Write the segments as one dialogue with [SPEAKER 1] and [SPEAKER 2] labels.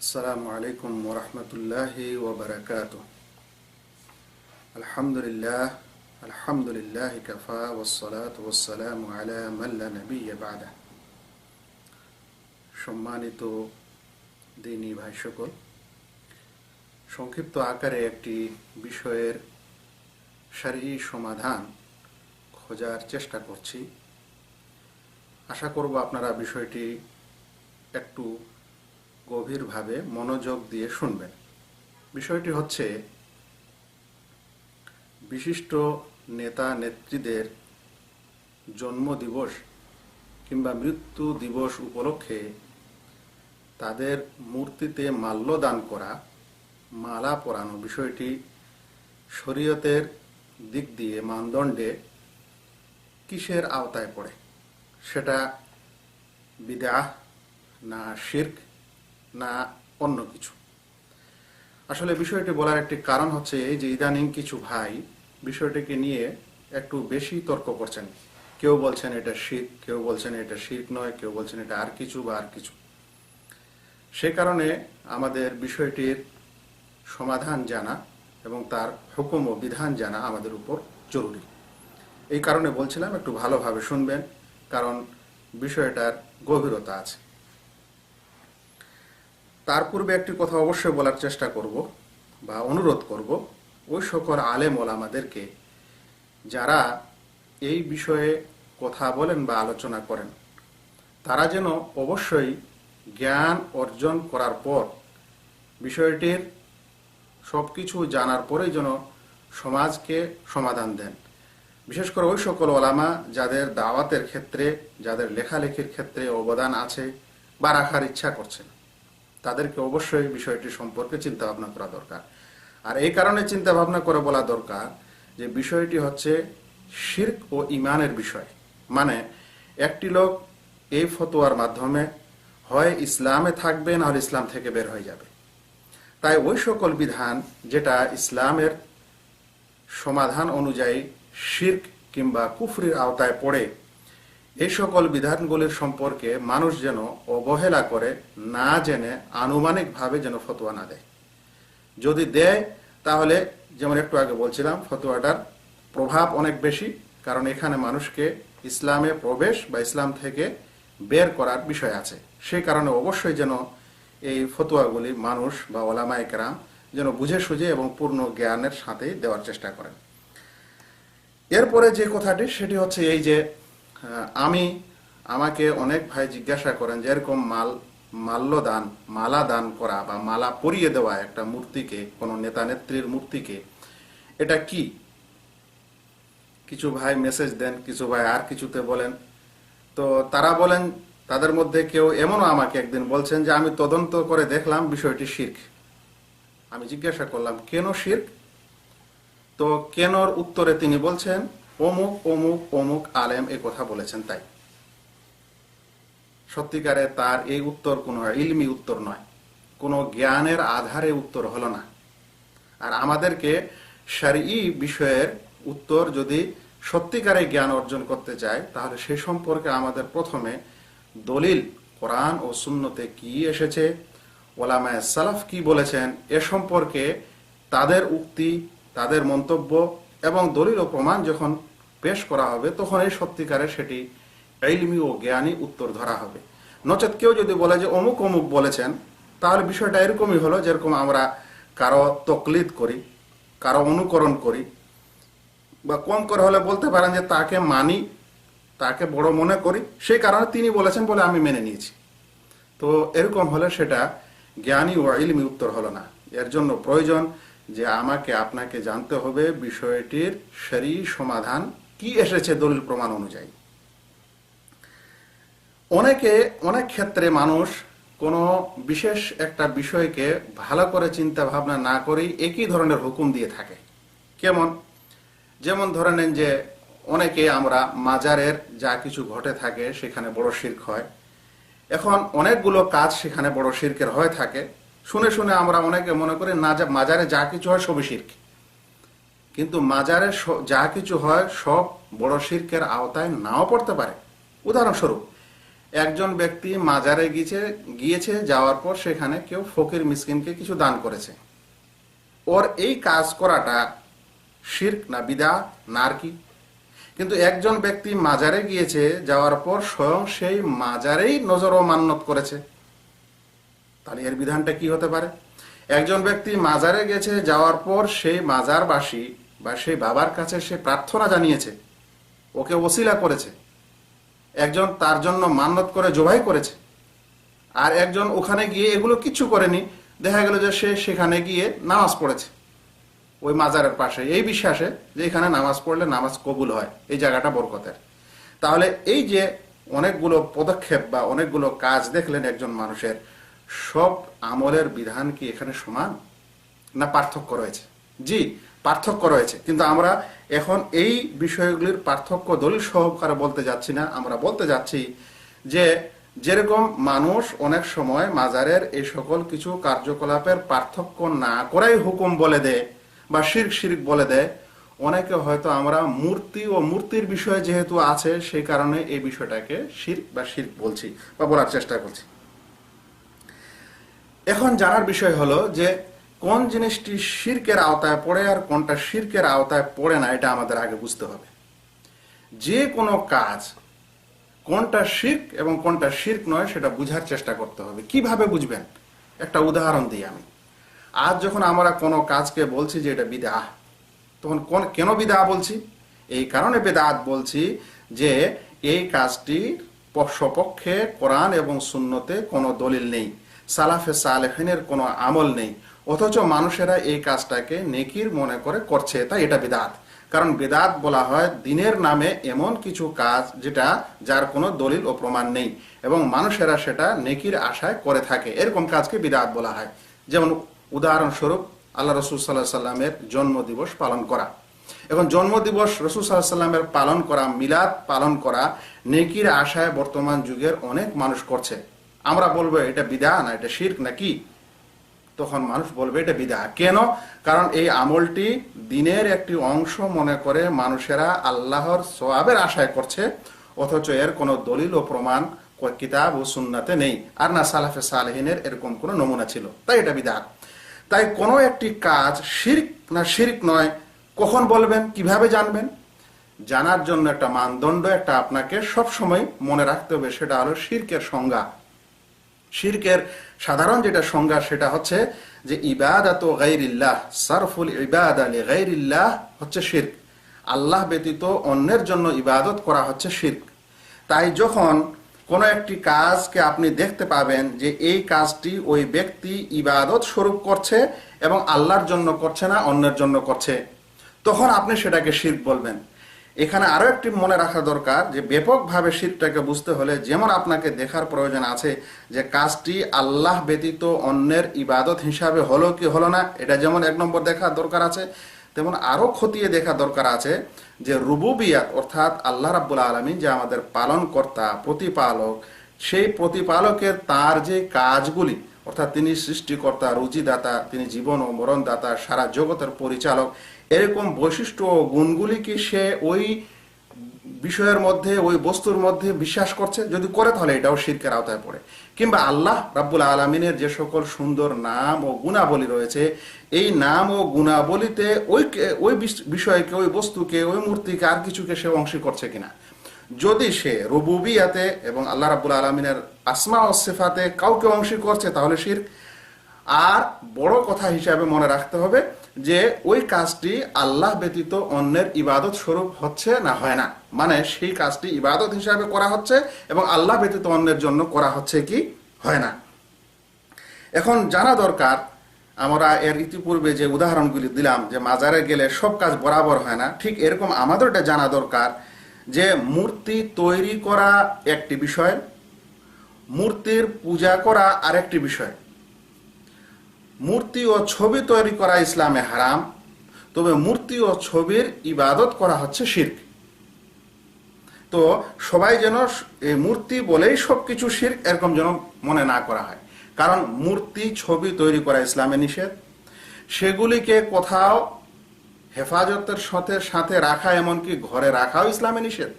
[SPEAKER 1] السلام عليكم ورحمة الله وبركاته الحمد لله الحمد لله كفى والصلاة والسلام على من لا نبي بعده সম্মানিত দিনী ভাই সকল সংক্ষিপ্ত আকারে একটি বিষয়ের সারি সমাধান খোঁজার চেষ্টা করছি আশা করব আপনারা বিষয়টি একটু গভীরভাবে মনোযোগ দিয়ে শুনবেন। বিষয়টি হচ্ছে, বিশিষ্ট নেতা নেত্রীদের জন্মদিবস কিংবা মৃত্যু দিবস উপলক্ষে তাদের মূর্তিতে মাল্যদান করা, মালা পরানো বিষয়টি শরীয়তের দিক দিয়ে মানদণ্ডে কিসের আওতায় পড়ে? সেটা বিদাহ না শির্ক? না অন্য কিছু। আসলে বিষয়টি বলার একটি কারণ হচ্ছে এই যে ইদানিং কিছু ভাই বিষয়টিকে নিয়ে একটু বেশি তর্ক করছেন। কেউ বলছেন এটা শির্ক, কেউ বলছেন এটা শির্ক নয়, কেউ বলছেন এটা আর কিছু বা আর কিছু। সে কারণে আমাদের বিষয়টির সমাধান জানা এবং তার হুকুম ও বিধান জানা আমাদের উপর জরুরি। এই কারণে বলছিলাম, একটু ভালোভাবে শুনবেন, কারণ বিষয়টার গভীরতা আছে। তার পূর্বে একটি কথা অবশ্যই বলার চেষ্টা করব বা অনুরোধ করব। ওই সকল আলেম ওলামাদেরকে, যারা এই বিষয়ে কথা বলেন বা আলোচনা করেন, তারা যেন অবশ্যই জ্ঞান অর্জন করার পর বিষয়টির সব কিছু জানার পরেই যেন সমাজকে সমাধান দেন। বিশেষ করে ওই সকল ওলামা যাদের দাওয়াতের ক্ষেত্রে, যাদের লেখালেখির ক্ষেত্রে অবদান আছে বা রাখার ইচ্ছা করছেন। তাদেরকে অবশ্যই বিষয়টি সম্পর্কে চিন্তা ভাবনা করা দরকার। আর এই কারণে চিন্তা ভাবনা করে বলা দরকার যে বিষয়টি হচ্ছে শির্ক ও ইমানের বিষয়। মানে একটি লোক এই ফতোয়ার মাধ্যমে হয় ইসলামে থাকবে না হলে ইসলাম থেকে বের হয়ে যাবে। তাই ওই সকল বিধান যেটা ইসলামের সমাধান অনুযায়ী শির্ক কিংবা কুফরির আওতায় পড়ে এই সকল বিধানগুলির সম্পর্কে মানুষ যেন অবহেলা করে, না জেনে, আনুমানিকভাবে যেন ফতোয়া না দেয়। যদি দেয়, তাহলে যেমন একটু আগে বলছিলাম, ফতোয়াটার প্রভাব অনেক বেশি, কারণ এখানে মানুষকে ইসলামে প্রবেশ বা ইসলাম থেকে বের করার বিষয় আছে। সেই কারণে অবশ্যই যেন এই ফতোয়াগুলি মানুষ বা কেরাম যেন বুঝে সুঝে এবং পূর্ণ জ্ঞানের সাথে দেওয়ার চেষ্টা করেন। এরপরে যে কথাটি, সেটি হচ্ছে এই যে আমি আমাকে অনেক ভাই জিজ্ঞাসা করেন যে এরকম মাল, মাল্য দান, মালা দান করা বা মালা পরিয়ে দেওয়া একটা মূর্তিকে, কোনো নেতা নেত্রীর মূর্তিকে, এটা কি? কিছু ভাই মেসেজ দেন, কিছু ভাই আর কিছুতে বলেন। তো তারা বলেন, তাদের মধ্যে কেউ এমনও আমাকে একদিন বলছেন যে আমি তদন্ত করে দেখলাম বিষয়টি শির্ক। আমি জিজ্ঞাসা করলাম, কেন শির্ক? তো কেনর উত্তরে তিনি বলছেন অমুক অমুক অমুক আলেম এ কথা বলেছেন তাই। সত্যিকারে তার এই উত্তর কোনো ইলমি উত্তর নয়। কোনো জ্ঞানের আধারে উত্তর হলো না। আর আমাদেরকে সারি বিষয়ের উত্তর যদি সত্যিকারে জ্ঞান অর্জন করতে চায়, তাহলে সে সম্পর্কে আমাদের প্রথমে দলিল কোরআন ও সুন্নতে কি এসেছে, ওলামায় সালাফ কি বলেছেন, এ সম্পর্কে তাদের উক্তি, তাদের মন্তব্য এবং দলিল ও প্রমাণ যখন পেশ করা হবে তখন এই সত্যিকারের সেটি এলমি ও জ্ঞানী উত্তর ধরা হবে। নচেত কেউ যদি বলে যে অমুক অমুক বলেছেন, তাহলে বিষয়টা এরকমই হলো যেরকম আমরা কারও তকলিদ করি, কারও অনুকরণ করি, বা কম করে হলে বলতে পারেন যে তাকে মানি, তাকে বড় মনে করি, সেই কারণে তিনি বলেছেন বলে আমি মেনে নিয়েছি। তো এরকম হলে সেটা জ্ঞানী ও ইলমি উত্তর হলো না। এর জন্য প্রয়োজন যে আমাকে আপনাকে জানতে হবে বিষয়টির সেরি সমাধান কি এসেছে দলিল প্রমাণ অনুযায়ী? অনেকে, অনেক ক্ষেত্রে মানুষ কোনো বিশেষ একটা বিষয়কে ভালো করে চিন্তা ভাবনা না করেই একই ধরনের হুকুম দিয়ে থাকে। কেমন? যেমন ধরে নেন যে, অনেকে আমরা মাজারের যা কিছু ঘটে থাকে সেখানে বড় শির্ক হয়। এখন অনেকগুলো কাজ সেখানে বড় শির্কের হয়ে থাকে। শুনে শুনে আমরা অনেকে মনে করি না মাজারে যা কিছু হয় সবই শির্ক। কিন্তু মাজারে যা কিছু হয়, সব বড় শির্কের আওতায় নাও পড়তে পারে। উদাহরণস্বরূপ, একজন ব্যক্তি মাজারে গিয়েছে গিয়েছে, যাওয়ার পর সেখানে কেউ ফকির মিসকিনকে কিছু দান করেছে। ওর এই কাজ করাটা শির্ক না বিদা না আর কি? কিন্তু একজন ব্যক্তি মাজারে গিয়েছে, যাওয়ার পর স্বয়ং সেই মাজারেই নজর ও মান্যত করেছে। তাহলে এর বিধানটা কি হতে পারে? একজন ব্যক্তি মাজারে গেছে, যাওয়ার পর সেই মাজারবাসী বা সেই বাবার কাছে সে প্রার্থনা জানিয়েছে, ওকে ওসিলা করেছে, একজন তার জন্য মান্যত করে জবাই করেছে, আর একজন ওখানে গিয়ে এগুলো কিছু করেনি, দেখা গেল যে সে সেখানে গিয়ে নামাজ পড়েছে, ওই মাজারের পাশে। এই বিশ্বাসে যে এখানে নামাজ পড়লে নামাজ কবুল হয়, এই জায়গাটা বরকতের। তাহলে এই যে অনেকগুলো পদক্ষেপ বা অনেকগুলো কাজ দেখলেন একজন মানুষের, সব আমলের বিধান কি এখানে সমান না পার্থক্য রয়েছে? জি পার্থক্য রয়েছে। কিন্তু আমরা এখন এই বিষয়গুলির পার্থক্য দলিল সহকারে বলতে যাচ্ছি না। আমরা বলতে যাচ্ছি যে যেরকম মানুষ অনেক সময় মাজারের এই সকল কিছু কার্যকলাপের পার্থক্য না করাই হুকুম বলে দেয় বা শির্ক শির্ক বলে দেয় অনেকে হয়তো আমরা মূর্তি ও মূর্তির বিষয় যেহেতু আছে সেই কারণে এই বিষয়টাকে শির্ক বা শির্ক বলছি বা বলার চেষ্টা করছি। এখন জানার বিষয় হলো যে কোন জিনিসটি শির্কের আওতায় পড়ে আর কোনটা শির্কের আওতায় পড়ে না, এটা আমাদের আগে বুঝতে হবে। যে কোনো কাজ, কোনটা শির্ক এবং কোনটা শির্ক নয়, সেটা বুঝার চেষ্টা করতে হবে। কীভাবে বুঝবেন? একটা উদাহরণ দিই আমি। আজ যখন আমরা কোনো কাজকে বলছি যে এটা বিদাহ, তখন কোন কেন বিদাহ বলছি? এই কারণে বেদাত বলছি যে এই কাজটি সপক্ষে কোরআন এবং শূন্যতে কোনো দলিল নেই। সালাফে সালেহিনের কোনো আমল নেই। অথচ মানুষেরা এই কাজটাকে নেকির মনে করে করছে, তাই এটা বিদাত। কারণ বেদাত বলা হয়, দিনের নামে এমন কিছু কাজ যেটা যার কোনো দলিল ও প্রমাণ নেই, এবং মানুষেরা সেটা নেকির আশায় করে থাকে। এরকম কাজকে বিদাত বলা হয়। যেমন উদাহরণস্বরূপ, আল্লাহ রসুল সাল্লাহ সাল্লামের জন্ম দিবস পালন করা। এখন জন্মদিবস রসুল সাল্লাহ সাল্লামের পালন করা, মিলাদ পালন করা, নেকির আশায় বর্তমান যুগের অনেক মানুষ করছে। আমরা বলব, এটা বিদা না, এটা শির্ক নাকি? তখন মানুষ বলবে এটা বিদা কেন? কারণ এই আমলটি দিনের একটি অংশ মনে করে মানুষেরা আল্লাহর সোয়াবের আশায় করছে, অথচ এর কোনো দলিল ও প্রমাণ কিতাব ও সুন্নাতে নেই। আর না সালাফে সালেহিনের এরকম কোনো নমুনা ছিল। তাই এটা বিদাত। তাই কোনো একটি কাজ শির্ক না শির্ক নয়, কখন বলবেন, কীভাবে জানবেন? জানার জন্য একটা মানদণ্ড একটা আপনাকে সবসময় মনে রাখতে হবে, সেটা হলো শির্কের সংজ্ঞা। শিরকের সাধারণ যেটা সংজ্ঞা সেটা হচ্ছে যে ইবাদাত গাইরিল্লাহ সারফুল ইবাদ আলী গাইরিল্লাহ হচ্ছে শির্ক। আল্লাহ ব্যতীত অন্যের জন্য ইবাদত করা হচ্ছে শির্ক। তাই যখন কোনো একটি কাজকে আপনি দেখতে পাবেন যে এই কাজটি ওই ব্যক্তি ইবাদত স্বরূপ করছে এবং আল্লাহর জন্য করছে না, অন্যের জন্য করছে, তখন আপনি সেটাকে শির্ক বলবেন। এখানে আরও একটি মনে রাখা দরকার যে ব্যাপকভাবে শীতটাকে বুঝতে হলে যেমন আপনাকে দেখার প্রয়োজন আছে যে কাজটি আল্লাহ ব্যতীত অন্যের ইবাদত হিসাবে হলো কি হলো না, এটা যেমন এক নম্বর দেখা দরকার আছে, তেমন আরও খতিয়ে দেখা দরকার আছে যে রুবুবিয়াত অর্থাৎ আল্লাহ রাব্বুল আলমী যে আমাদের পালন কর্তা প্রতিপালক, সেই প্রতিপালকের তার যে কাজগুলি, অর্থাৎ তিনি সৃষ্টিকর্তা, রুজিদাতা, তিনি জীবন ও মরণদাতা, সারা জগতের পরিচালক এরকম বৈশিষ্ট্য ও গুণগুলি কি সে ওই বিষয়ের মধ্যে, ওই বস্তুর মধ্যে বিশ্বাস করছে? যদি করে তাহলে এটাও শিরকের আওতায় পড়ে। কিংবা আল্লাহ রাব্বুল আলমিনের যে সকল সুন্দর নাম ও গুণাবলী রয়েছে, এই নাম ও গুণাবলীতে ওই ওই বিষয়কে, ওই বস্তুকে, ওই মূর্তিকে আর কিছুকে সে অংশী করছে কিনা? যদি সে রুবুবিয়াতে এবং আল্লাহ রাব্বুল আলমিনের আসমা ও সেফাতে কাউকে অংশী করছে, তাহলে শির আর বড় কথা হিসাবে মনে রাখতে হবে যে ওই কাজটি আল্লাহ ব্যতীত অন্যের ইবাদত স্বরূপ হচ্ছে না, হয় না। মানে সেই কাজটি ইবাদত হিসাবে করা হচ্ছে এবং আল্লাহ ব্যতীত অন্যের জন্য করা হচ্ছে কি? হয় না। এখন জানা দরকার, আমরা এর ইতিপূর্বে যে উদাহরণগুলি দিলাম যে মাজারে গেলে সব কাজ বরাবর হয় না, ঠিক এরকম আমাদের এটা জানা দরকার যে মূর্তি তৈরি করা একটি বিষয়, মূর্তির পূজা করা আরেকটি বিষয়। মূর্তি ও ছবি তৈরি করা ইসলামে হারাম, তবে মূর্তি ও ছবির ইবাদত করা হচ্ছে শির্ক। তো সবাই যেন মূর্তি বলেই সবকিছু শির্ক এরকম যেন মনে না করা হয়। কারণ মূর্তি, ছবি তৈরি করা ইসলামে নিষেধ। সেগুলিকে কোথাও হেফাজতের সাথে সাথে রাখা এমনকি ঘরে রাখাও ইসলামে নিষেধ।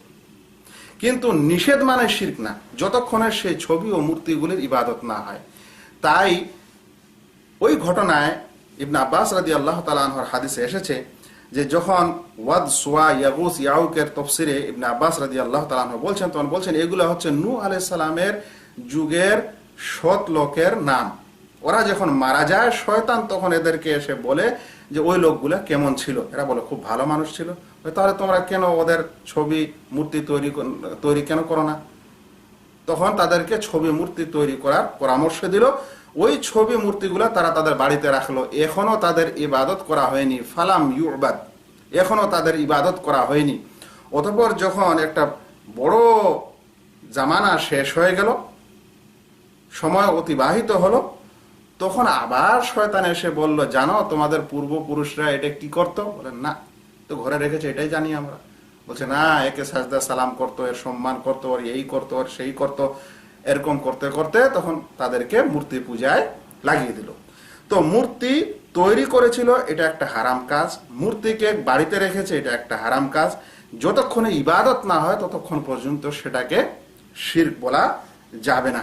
[SPEAKER 1] কিন্তু নিষেধ মানে শির্ক না। যতক্ষণে সেই ছবি ও মূর্তিগুলির ইবাদত না হয়, তাই ওই ঘটনায় ইবনে আব্বাস রাদি আল্লাহ তালাহর হাদিসে এসেছে যে যখন ওয়াদ সোয়া ইয়াগুস ইয়াউকের তফসিরে ইবনে আব্বাস রাদি আল্লাহ তালাহ বলছেন, তখন বলছেন, এগুলো হচ্ছে নূ আলাইসালামের যুগের সৎ লোকের নাম। ওরা যখন মারা যায়, শয়তান তখন এদেরকে এসে বলে যে, ওই লোকগুলো কেমন ছিল? এরা বলে, খুব ভালো মানুষ ছিল। তাহলে তোমরা কেন ওদের ছবি, মূর্তি তৈরি তৈরি কেন করো না? তখন তাদেরকে ছবি, মূর্তি তৈরি করার পরামর্শ দিল। ওই ছবি মূর্তিগুলো তারা তাদের বাড়িতে রাখল। এখনও তাদের ইবাদত করা হয়নি। ফালাম ইউবাদ। এখনও তাদের ইবাদত করা হয়নি। অতপর যখন একটা বড় জামানা শেষ হয়ে গেল, সময় অতিবাহিত হলো, তখন আবার শয়তান এসে বলল, জানো, তোমাদের পূর্বপুরুষরা এটা কি করতো? বলেন না, তো ঘরে রেখেছে, এটাই জানি আমরা। বলছে, না, একে সাজদা সালাম করতো, এর সম্মান করতো, ওর এই করতো, ওর সেই করতো। এরকম করতে করতে তখন তাদেরকে মূর্তি পূজায় লাগিয়ে দিল। তো মূর্তি তৈরি করেছিল, এটা একটা হারাম কাজ। মূর্তিকে বাড়িতে রেখেছে, এটা একটা হারাম কাজ। যতক্ষণে ইবাদত না হয়, ততক্ষণ পর্যন্ত সেটাকে শির্ক বলা যাবে না।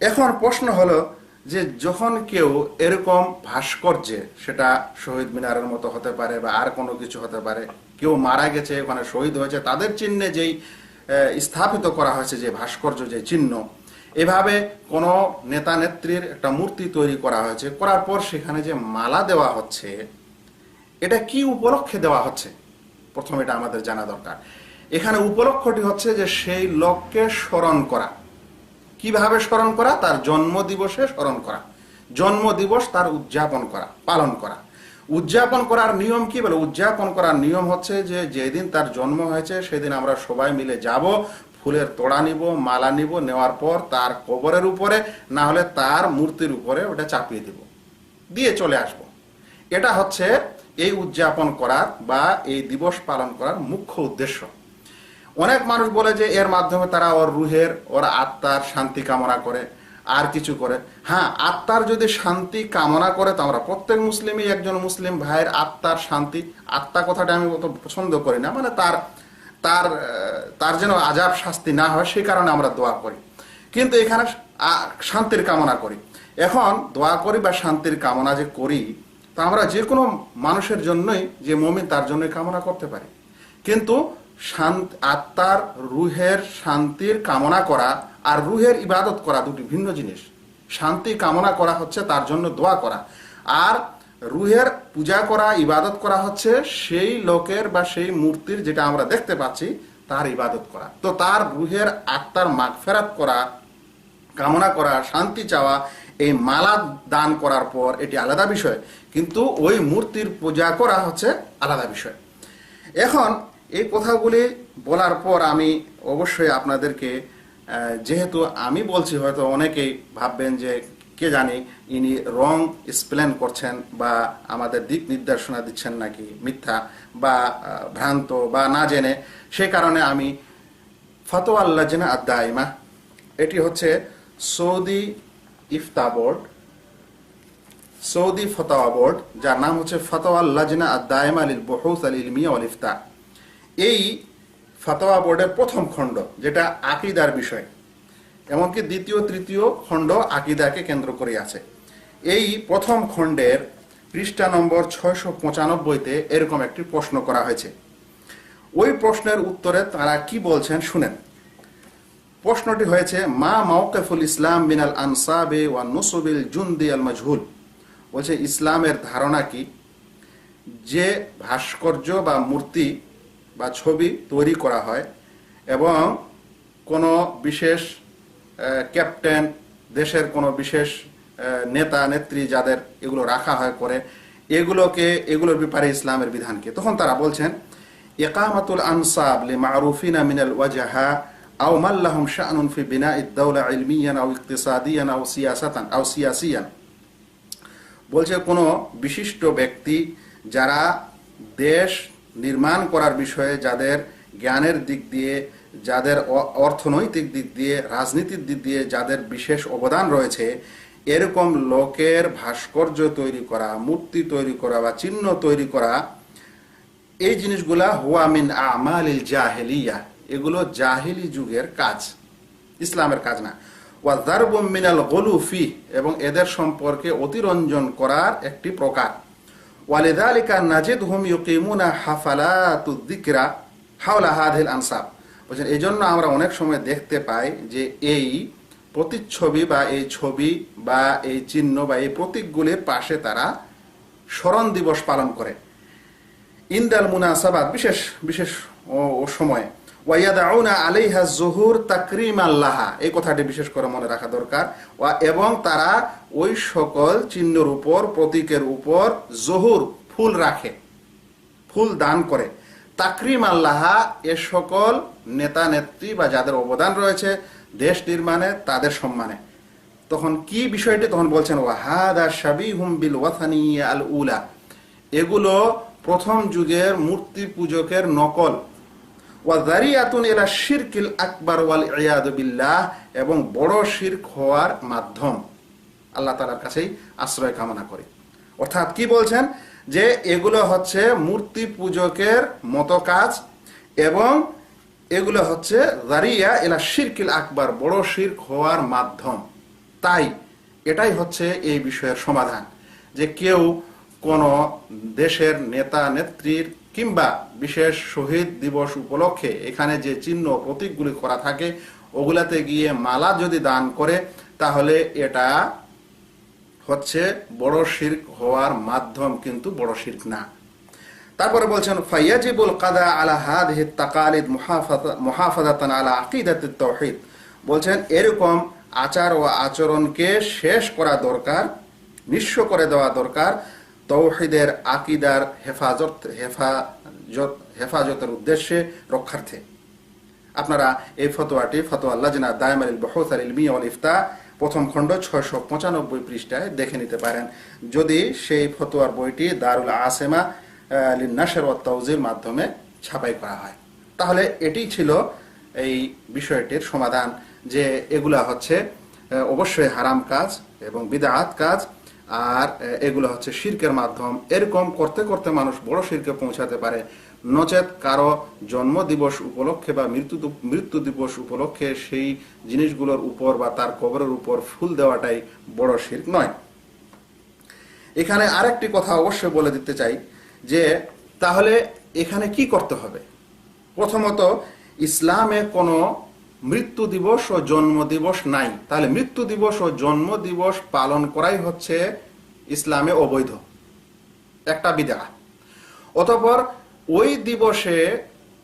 [SPEAKER 1] এখন প্রশ্ন হলো যে, যখন কেউ এরকম ভাস্কর্যে, সেটা শহীদ মিনারের মতো হতে পারে বা আর কোনো কিছু হতে পারে, কেউ মারা গেছে, ওখানে শহীদ হয়েছে, তাদের চিহ্নে যেই স্থাপিত করা হয়েছে যে ভাস্কর্য, যে চিহ্ন, এভাবে কোনো নেতা নেত্রীর একটা মূর্তি তৈরি করা হয়েছে। করার পর সেখানে যে মালা দেওয়া হচ্ছে, এটা কি উপলক্ষে দেওয়া হচ্ছে? প্রথম এটা আমাদের জানা দরকার। এখানে উপলক্ষটি হচ্ছে যে সেই লোককে স্মরণ করা। কীভাবে স্মরণ করা? তার জন্মদিবসে স্মরণ করা। জন্মদিবস তার উদযাপন করা, পালন করা। উদযাপন করার নিয়ম কি? বলে উদযাপন করার নিয়ম হচ্ছে যে, যেদিন তার জন্ম হয়েছে, সেদিন আমরা সবাই মিলে যাব, ফুলের তোড়া নিব, মালা নিব, নেওয়ার পর তার কবরের উপরে, না হলে তার মূর্তির উপরে ওটা চাপিয়ে দিব। দিয়ে চলে আসব। এটা হচ্ছে এই উদযাপন করার বা এই দিবস পালন করার মুখ্য উদ্দেশ্য। অনেক মানুষ বলে যে, এর মাধ্যমে তারা ওর রুহের, ওর আত্মার শান্তি কামনা করে। আর কিছু করে। হ্যাঁ আত্মার যদি শান্তি কামনা করে, তো আমরা প্রত্যেক মুসলিমই একজন মুসলিম ভাইয়ের আত্মার শান্তি। আত্মা কথাটা আমি অত পছন্দ করি না মানে তার তার তার যেন আজাব শাস্তি না হয়, সেই কারণে আমরা দোয়া করি। কিন্তু এখানে শান্তির কামনা করি। এখন দোয়া করি বা শান্তির কামনা যে করি, তা আমরা যে কোনো মানুষের জন্যই, যে মমিন তার জন্যই কামনা করতে পারি। কিন্তু শান্ত, আত্মার, রুহের শান্তির কামনা করা আর রুহের ইবাদত করা দুটি ভিন্ন জিনিস। শান্তি কামনা করা হচ্ছে তার জন্য দোয়া করা। আর রুহের পূজা করা, ইবাদত করা হচ্ছে সেই লোকের বা সেই মূর্তির যেটা আমরা দেখতে পাচ্ছি, তার ইবাদত করা। তো তার রুহের আত্মার মাগফেরাত করা, কামনা করা, শান্তি চাওয়া, এই মালা দান করার পর এটি আলাদা বিষয়। কিন্তু ওই মূর্তির পূজা করা হচ্ছে আলাদা বিষয়। এখন এই কথাগুলি বলার পর আমি অবশ্যই আপনাদেরকে যেহেতু আমি বলছি, হয়তো অনেকেই ভাববেন যে কে জানি ইনি রং এক্সপ্লেন করছেন বা আমাদের দিক নির্দেশনা দিচ্ছেন নাকি মিথ্যা বা ভ্রান্ত বা না জেনে। সে কারণে আমি ফতোয়া আল্লাজনা আদাইমা এটি হচ্ছে সৌদি ইফতা বোর্ড, সৌদি ফতোয়া বোর্ড, যার নাম হচ্ছে ফতোয়া লাজনা আদাইমা আলিল বহুস আল ইলমিয়া ওয়াল ইফতা এই ফতোয়া বোর্ডের প্রথম খণ্ড, যেটা আকিদার বিষয়। এমনকি দ্বিতীয়, তৃতীয় খণ্ড আকিদাকে কেন্দ্র করে আছে। এই প্রথম খণ্ডের পৃষ্ঠা নম্বর ছয়শো পঁচানব্বইতে এরকম একটি প্রশ্ন করা হয়েছে। ওই প্রশ্নের উত্তরে তারা কি বলছেন শুনেন। প্রশ্নটি হয়েছে, মা মাওকেফুল ইসলাম বিনাল আনসাবে ওয়া নুসুবিল জুন্দি আল মাজহুল? বলছে, ইসলামের ধারণা কি? যে ভাস্কর্য বা মূর্তি বা ছবি তৈরি করা হয় এবং কোনো বিশেষ ক্যাপ্টেন, দেশের কোনো বিশেষ নেতা, নেত্রী যাদের এগুলো রাখা হয় করে, এগুলোকে, এগুলোর ব্যাপারে ইসলামের বিধানকে। তখন তারা বলছেন একামাতুল আনসাব লি মারুফিনা মিনাল ওয়াজাহা আও মাল্লাহুম শাআনুন ফি বিনাই দাওলা ইলমিয়ান আও ইকতিসাদিয়ান আও সিয়াসাতান, আও সিয়াসিয়ান। বলছে কোনো বিশিষ্ট ব্যক্তি যারা দেশ নির্মাণ করার বিষয়ে যাদের জ্ঞানের দিক দিয়ে, যাদের অর্থনৈতিক দিক দিয়ে, রাজনীতির দিক দিয়ে যাদের বিশেষ অবদান রয়েছে, এরকম লোকের ভাস্কর্য তৈরি করা, মূর্তি তৈরি করা বা চিহ্ন তৈরি করা, এই জিনিসগুলা হুয়া মিন আমালিল জাহেলিয়া। এগুলো জাহিলি যুগের কাজ, ইসলামের কাজ না। ওয়াজারবুম মিনাল গলুফি, এবং এদের সম্পর্কে অতিরঞ্জন করার একটি প্রকার। ওয়ালিদালিকা নাজিদ হুম ইউকিমুনা হাফালাতু যিকরা হাওলা হাদিল আনসাব। বলছেন এই জন্য আমরা অনেক সময় দেখতে পাই যে এই প্রতিচ্ছবি বা এই ছবি বা এই চিহ্ন বা এই প্রতীকগুলির পাশে তারা স্মরণ দিবস পালন করে। ইন্দাল মুনাসাবাদ বিশেষ বিশেষ ও সময়ে ওয়াইয়াদাউনা আলাইহা জহুর তাকরিম আল্লাহা এই কথাটি বিশেষ করে মনে রাখা দরকার। এবং তারা ওই সকল চিহ্নের উপর, প্রতীকের উপর জহুর ফুল রাখে, ফুল দান করে। তাকরিম আল্লাহা এ সকল নেতা, নেত্রী বা যাদের অবদান রয়েছে দেশ নির্মাণে, তাদের সম্মানে। তখন কি বিষয়টি? তখন বলছেন ওয়াহাদা শাবি হুম বিল ওয়াথানি আল উলা। এগুলো প্রথম যুগের মূর্তি পূজকের নকল। ওয়াজারিয়াতুন এলা শিরকিল আকবর ওয়াল ইয়াদু বিল্লাহ, এবং বড় শিরক হওয়ার মাধ্যম আল্লাহ তালার কাছেই আশ্রয় কামনা করে। অর্থাৎ কি বলছেন? যে এগুলো হচ্ছে মূর্তি পূজকের মতো কাজ, এবং এগুলো হচ্ছে জারিয়া এলা শিরকিল আকবর, বড় শিরক হওয়ার মাধ্যম। তাই এটাই হচ্ছে এই বিষয়ের সমাধান, যে কেউ কোন দেশের নেতা, নেত্রীর কিংবা বিশেষ শহীদ দিবস উপলক্ষে এখানে যে চিহ্ন প্রতীকগুলি করা থাকে, ওগুলাতে গিয়ে মালা যদি দান করে, তাহলে এটা হচ্ছে বড় শির্ক হওয়ার মাধ্যম, কিন্তু বড় শির্ক না। তারপরে বলছেন, ফাইয়াজিবুল কাদা আলা হাদিহি তাকালিদ মুহাফাজাতান আলা আকিদাতিত তাওহীদ বলছেন, এরকম আচার ও আচরণকে শেষ করা দরকার, নিঃস্ব করে দেওয়া দরকার তৌহিদের আকিদার হেফাজত হেফাজত হেফাজতের উদ্দেশ্যে রক্ষার্থে। আপনারা এই ফতোয়াটি ফতোয়া আল্লাজনা দায়ম আল বহস আল ইলমি ওয়াল ইফতা, প্রথম খণ্ড ছয়শো পঁচানব্বই পৃষ্ঠায় দেখে নিতে পারেন। যদি সেই ফতোয়ার বইটি দারুল আসেমা নাসের ও তৌজির মাধ্যমে ছাপাই করা হয়। তাহলে এটি ছিল এই বিষয়টির সমাধান যে এগুলা হচ্ছে অবশ্যই হারাম কাজ এবং বিদাত কাজ। আর এগুলো হচ্ছে শির্কের মাধ্যম। এরকম করতে করতে মানুষ বড় শিরকে পৌঁছাতে পারে। নচেত কারও জন্ম দিবস উপলক্ষে বা মৃত্যু মৃত্যু দিবস উপলক্ষে সেই জিনিসগুলোর উপর বা তার কবরের উপর ফুল দেওয়াটাই বড় শির্ক নয়। এখানে আরেকটি কথা অবশ্যই বলে দিতে চাই যে, তাহলে এখানে কি করতে হবে? প্রথমত, ইসলামে কোনো মৃত্যু দিবস ও জন্ম দিবস নাই। তাহলে মৃত্যু দিবস ও জন্ম দিবস পালন করাই হচ্ছে ইসলামে অবৈধ। একটা বিদা অতপর ওই দিবসে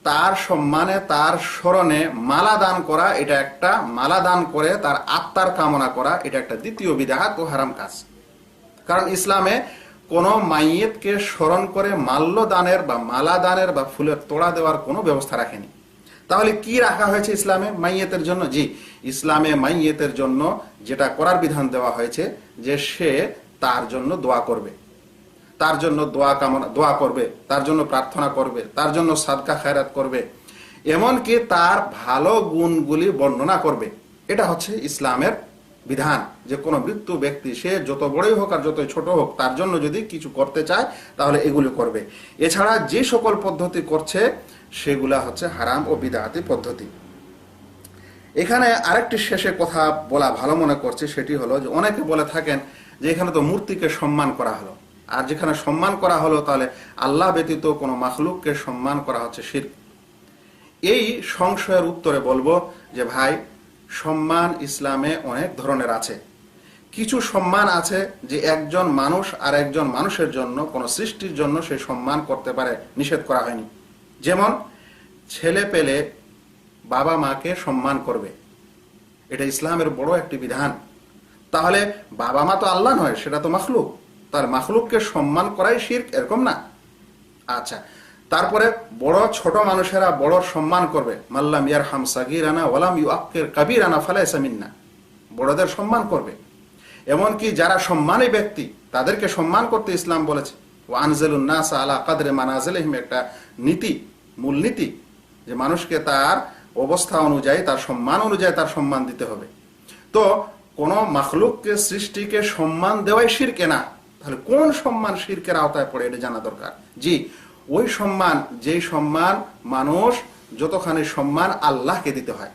[SPEAKER 1] তার সম্মানে, তার স্মরণে মালা দান করা, এটা একটা মালা দান করে তার আত্মার কামনা করা, এটা একটা দ্বিতীয় বিদাহাত ও হারাম কাজ। কারণ ইসলামে কোনো মাইয়েতকে স্মরণ করে মাল্য দানের বা মালা দানের বা ফুলের তোড়া দেওয়ার কোনো ব্যবস্থা রাখেনি। তাহলে কি রাখা হয়েছে ইসলামে? মাইয়েতের জন্য? জি, ইসলামে মাইয়েতের জন্য যেটা করার বিধান দেওয়া হয়েছে যে সে তার জন্য দোয়া করবে। তার জন্য দোয়া কামনা, দোয়া করবে, তার জন্য প্রার্থনা করবে, তার জন্য সাদকা খায়রাত করবে, এমনকি তার ভালো গুণগুলি বর্ণনা করবে। এটা হচ্ছে ইসলামের বিধান যে কোনো মৃত্যু ব্যক্তি, সে যত বড়ই হোক আর যতই ছোট হোক, তার জন্য যদি কিছু করতে চায়, তাহলে এগুলো করবে। এছাড়া যে সকল পদ্ধতি করছে, সেগুলা হচ্ছে হারাম ও বিদাহাতি পদ্ধতি। এখানে আরেকটি শেষে কথা বলা ভালো মনে করছে, সেটি হলো যে অনেকে বলে থাকেন যে এখানে তো মূর্তিকে সম্মান করা হলো। আর যেখানে সম্মান করা হলো, তাহলে আল্লাহ ব্যতীত কোনো মাখলুককে সম্মান করা হচ্ছে শির এই সংশয়ের উত্তরে বলব যে ভাই সম্মান ইসলামে অনেক ধরনের আছে। কিছু সম্মান আছে যে একজন মানুষ আর একজন মানুষের জন্য, কোনো সৃষ্টির জন্য সে সম্মান করতে পারে, নিষেধ করা হয়নি। যেমন, ছেলে পেলে বাবা মাকে সম্মান করবে। এটা ইসলামের বড় একটি বিধান। তাহলে বাবা মা তো আল্লাহ নয়, সেটা তো মাখলুক। তার মাখলুককে সম্মান করাই শির্ক, এরকম না? আচ্ছা তারপরে বড় ছোট মানুষেরা বড় সম্মান করবে। মাল্লাম ইয়ার হাম সাগির আনা ওলাম ইউ আক্কের কাবির আনা ফালাইসা মিন্না। বড়দের সম্মান করবে। এমনকি যারা সম্মানী ব্যক্তি, তাদেরকে সম্মান করতে ইসলাম বলেছে। ও আনজেলুন নাসা আলা কাদরে মানাজেলহিম একটা নীতি, মূলনীতি, যে মানুষকে তার অবস্থা অনুযায়ী, তার সম্মান অনুযায়ী তার সম্মান দিতে হবে। তো কোন মাখলুককে, সৃষ্টিকে সম্মান দেওয়াই শিরকে না। তাহলে কোন সম্মান শিরকের আওতায় পড়ে, এটা জানা দরকার। জি ওই সম্মান, যেই সম্মান মানুষ, যতখানি সম্মান আল্লাহকে দিতে হয়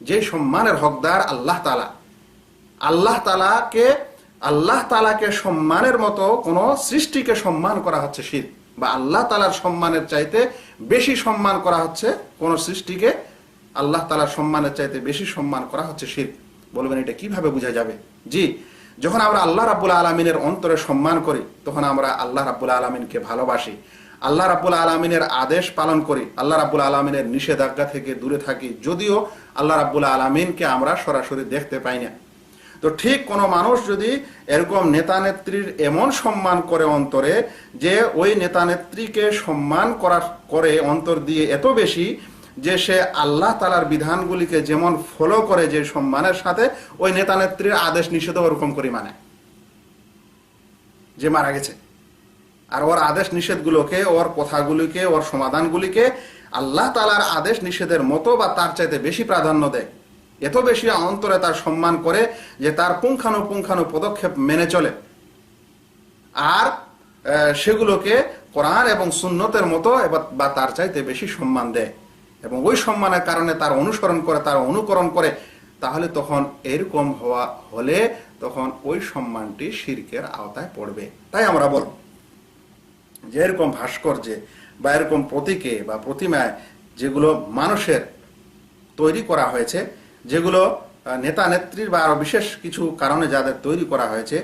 [SPEAKER 1] যে সম্মানের হকদার আল্লাহ তালা আল্লাহ তালাকে আল্লাহ তালাকে সম্মানের মতো কোন সৃষ্টিকে সম্মান করা হচ্ছে শির, বা আল্লাহ তালার সম্মানের চাইতে বেশি সম্মান করা হচ্ছে কোন সৃষ্টিকে, আল্লাহ তালার সম্মানের চাইতে বেশি সম্মান করা হচ্ছে শির। বলবেন এটা কীভাবে বোঝা যাবে? জি, যখন আমরা আল্লাহ রাবুল আলমিনের অন্তরে সম্মান করি, তখন আমরা আল্লাহ রাবুল আলমিনকে ভালোবাসি। আল্লাহ রাবুল আলমিনের আদেশ পালন করি, আল্লাহ রাবুল আলমিনের নিষেধাজ্ঞা থেকে দূরে থাকি, যদিও আল্লাহ রাবুল আলমিনকে আমরা সরাসরি দেখতে পাই না। তো ঠিক কোন মানুষ যদি এরকম নেতা নেত্রীর এমন সম্মান করে অন্তরে, যে ওই নেতা নেত্রীকে সম্মান করা করে অন্তর দিয়ে এত বেশি, যে সে আল্লাহ তালার বিধানগুলিকে যেমন ফলো করে যে সম্মানের সাথে, ওই নেতা নেত্রীর আদেশ নিষেধ ওরকম করে মানে। যে মারা গেছে। আর ওর আদেশ নিষেধগুলোকে, ওর কথাগুলিকে, ওর সমাধানগুলিকে আল্লাহ তালার আদেশ নিষেধের মতো বা তার চাইতে বেশি প্রাধান্য দেয়। এত বেশি অন্তরে তার সম্মান করে যে তার পুঙ্খানু পুঙ্খানু পদক্ষেপ মেনে চলে। আর সেগুলোকে কোরআন এবং সুন্নতের মতো বা তার চাইতে বেশি সম্মান দেয়। এবং ওই সম্মানের কারণে তার অনুসরণ করে, তার অনুকরণ করে, তাহলে তখন এরকম হওয়া হলে তখন ওই সম্মানটি শির্কের আওতায় পড়বে। তাই আমরা বল যে এরকম ভাস্কর্যে বা এরকম প্রতীকে বা প্রতিমায় যেগুলো মানুষের তৈরি করা হয়েছে, যেগুলো নেতা নেত্রীর বা আরও বিশেষ কিছু কারণে যাদের তৈরি করা হয়েছে,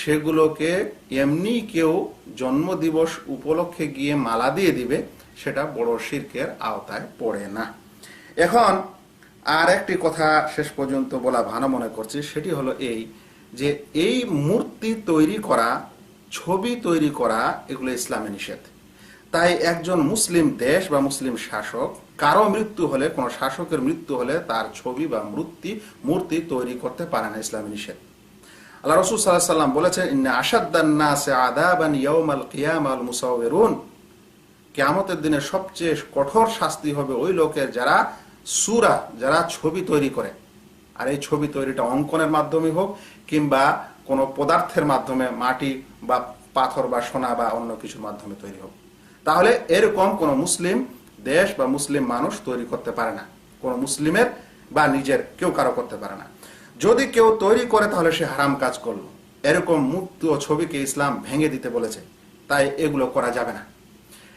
[SPEAKER 1] সেগুলোকে এমনি কেউ জন্মদিবস উপলক্ষে গিয়ে মালা দিয়ে দিবে, সেটা বড় শির্কের আওতায় পড়ে না। এখন আর একটি কথা শেষ পর্যন্ত বলা ভালো মনে করছি, সেটি হলো এই যে এই মূর্তি তৈরি করা ছবি তৈরি করা এগুলো ইসলামে নিষেধ। তাই একজন মুসলিম দেশ বা মুসলিম শাসক, কারও মৃত্যু হলে, কোন শাসকের মৃত্যু হলে তার ছবি বা মূর্তি মূর্তি তৈরি করতে পারে না ইসলামী নিষেধ। আল্লাহ রসুল সাল্লাহ সাল্লাম বলেছেন, ইন্না আসাদ্দান্নাসে আদাবান ইয়াউমাল কিয়ামাল মুসাওয়িরুন। কেয়ামতের দিনে সবচেয়ে কঠোর শাস্তি হবে ওই লোকের যারা সুরা, যারা ছবি তৈরি করে। আর এই ছবি তৈরিটা অঙ্কনের মাধ্যমে হোক কিংবা কোনো পদার্থের মাধ্যমে মাটি বা পাথর বা সোনা বা অন্য কিছুর মাধ্যমে তৈরি হোক। তাহলে এরকম কোনো মুসলিম দেশ বা মুসলিম মানুষ তৈরি করতে পারে না। কোন মুসলিমের বা নিজের কেউ কারও করতে পারে না। যদি কেউ তৈরি করে তাহলে সে হারাম কাজ করল। এরকম মুক্ত ছবিকে ইসলাম ভেঙে দিতে বলেছে। তাই এগুলো করা যাবে না।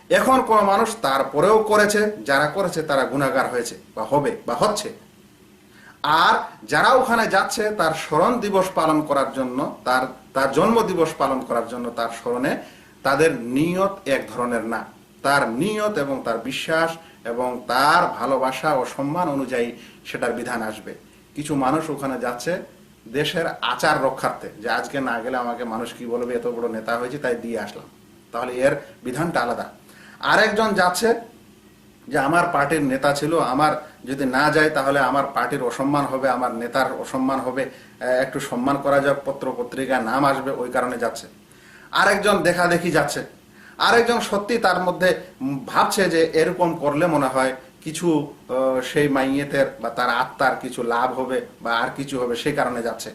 [SPEAKER 1] এখন কোন মানুষ তারপরেও করেছে, যারা করেছে তারা গুণাগার হয়েছে বা হবে বা হচ্ছে। আর যারা ওখানে যাচ্ছে, তার স্মরণ দিবস পালন করার জন্য, তার তার জন্ম দিবস পালন করার জন্য তার স্মরণে তাদের নিয়ত এক ধরনের না। তার নিয়ত এবং তার বিশ্বাস এবং তার ভালোবাসা ও সম্মান অনুযায়ী সেটার বিধান আসবে। কিছু মানুষ ওখানে যাচ্ছে দেশের আচার রক্ষার্থে, যে আজকে না গেলে আমাকে মানুষ কি বলবে? এত বড় নেতা হয়েছে, তাই দিয়ে আসলাম। তাহলে এর বিধানটা আলাদা। আরেকজন যাচ্ছে যে আমার পার্টির নেতা ছিল, আমার যদি না যায় তাহলে আমার পার্টির অসম্মান হবে, আমার নেতার অসম্মান হবে। একটু সম্মান করা যাক, পত্র পত্রিকায় নাম আসবে, ওই কারণে যাচ্ছে। আরেকজন দেখা দেখি যাচ্ছে। আরেকজন সত্যি তার মধ্যে ভাবছে যে এরকম করলে মনে হয় কিছু সেই মাইয়েতের বা তার আত্মার কিছু লাভ হবে বা আর কিছু হবে সেই কারণে যাচ্ছে।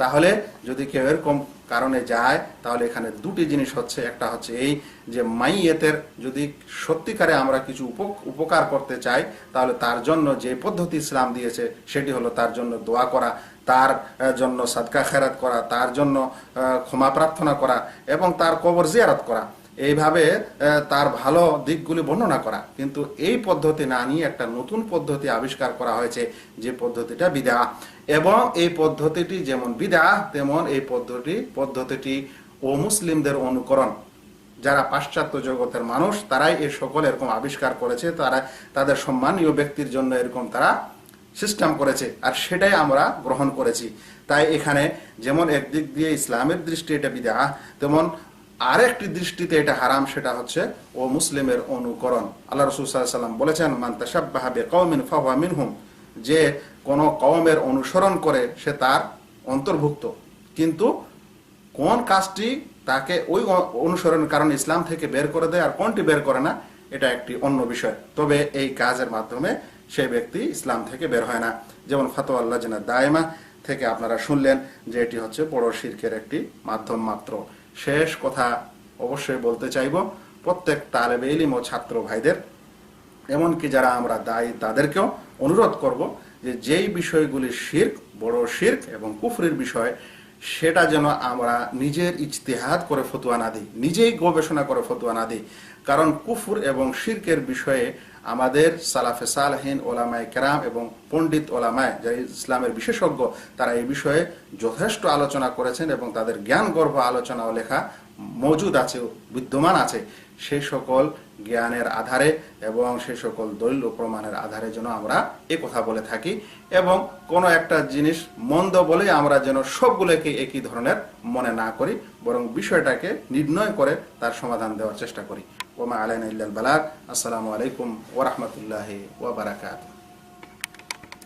[SPEAKER 1] তাহলে যদি কেউ এরকম কারণে যায়, তাহলে এখানে দুটি জিনিস হচ্ছে, একটা হচ্ছে এই যে মাইয়েতের যদি সত্যিকারে আমরা কিছু উপকার করতে চাই, তাহলে তার জন্য যে পদ্ধতি ইসলাম দিয়েছে, সেটি হলো তার জন্য দোয়া করা, তার জন্য সাদকা খেরাত করা, তার জন্য ক্ষমা প্রার্থনা করা এবং তার কবর জিয়ারাত করা। এইভাবে তার ভালো দিকগুলি বর্ণনা করা। কিন্তু এই পদ্ধতি না নিয়ে একটা নতুন পদ্ধতি আবিষ্কার করা হয়েছে, যে পদ্ধতিটা বিদা। এবং এই পদ্ধতিটি যেমন বিদা, তেমন এই পদ্ধতি, পদ্ধতিটি ও মুসলিমদের অনুকরণ। যারা পাশ্চাত্য জগতের মানুষ, তারাই এই সকল এরকম আবিষ্কার করেছে, তারা তাদের সম্মানীয় ব্যক্তির জন্য এরকম তারা সিস্টেম করেছে, আর সেটাই আমরা গ্রহণ করেছি। তাই এখানে যেমন একদিক দিয়ে ইসলামের দৃষ্টি এটা বিদা, তেমন আরেকটি দৃষ্টিতে এটা হারাম, সেটা হচ্ছে, ও মুসলিমের অনুকরণ। আল্লাহ রসুল সাল্লাম বলেছেন মান্তাসাবাহাবে কৌমিন ফাহমিন হুম যে কোন কওমের অনুসরণ করে সে তার অন্তর্ভুক্ত। কিন্তু কোন কাজটি তাকে ওই অনুসরণের কারণে ইসলাম থেকে বের করে দেয় আর কোনটি বের করে না, এটা একটি অন্য বিষয়। তবে এই কাজের মাধ্যমে সে ব্যক্তি ইসলাম থেকে বের হয় না। যেমন ফাতো আল্লাহ দায়মা থেকে আপনারা শুনলেন যে এটি হচ্ছে বড় একটি মাধ্যম মাত্র। শেষ কথা অবশ্যই বলতে চাইব প্রত্যেক তালেব এলিম ও ছাত্র ভাইদের। এমনকি যারা আমরা দায়ী, তাদেরকেও অনুরোধ করব যে যেই বিষয়গুলি শির্ক, বড় শির্ক এবং কুফরির বিষয়, সেটা যেন আমরা নিজের ইজতিহাদ করে ফতুয়া না দিই, নিজেই গবেষণা করে ফতুয়া না দিই। কারণ কুফুর এবং শির্কের বিষয়ে আমাদের সালাফে সালহীন ওলামায় কেরাম এবং পণ্ডিত ওলামায় যারা ইসলামের বিশেষজ্ঞ, তারা এই বিষয়ে যথেষ্ট আলোচনা করেছেন এবং তাদের জ্ঞান গর্ভ আলোচনা ও লেখা মজুদ আছে, বিদ্যমান আছে। সেই সকল জ্ঞানের আধারে এবং সে সকল দলিল ও প্রমাণের আধারে যেন আমরা এ কথা বলে থাকি এবং কোনো একটা জিনিস মন্দ বলে আমরা যেন সবগুলোকে একই ধরনের মনে না করি, বরং বিষয়টাকে নির্ণয় করে তার সমাধান দেওয়ার চেষ্টা করি। ওমা আলাইন ইল্লাল বালাক আসসালামু আলাইকুম ওরহমতুল্লাহ ওবরাকাতুহ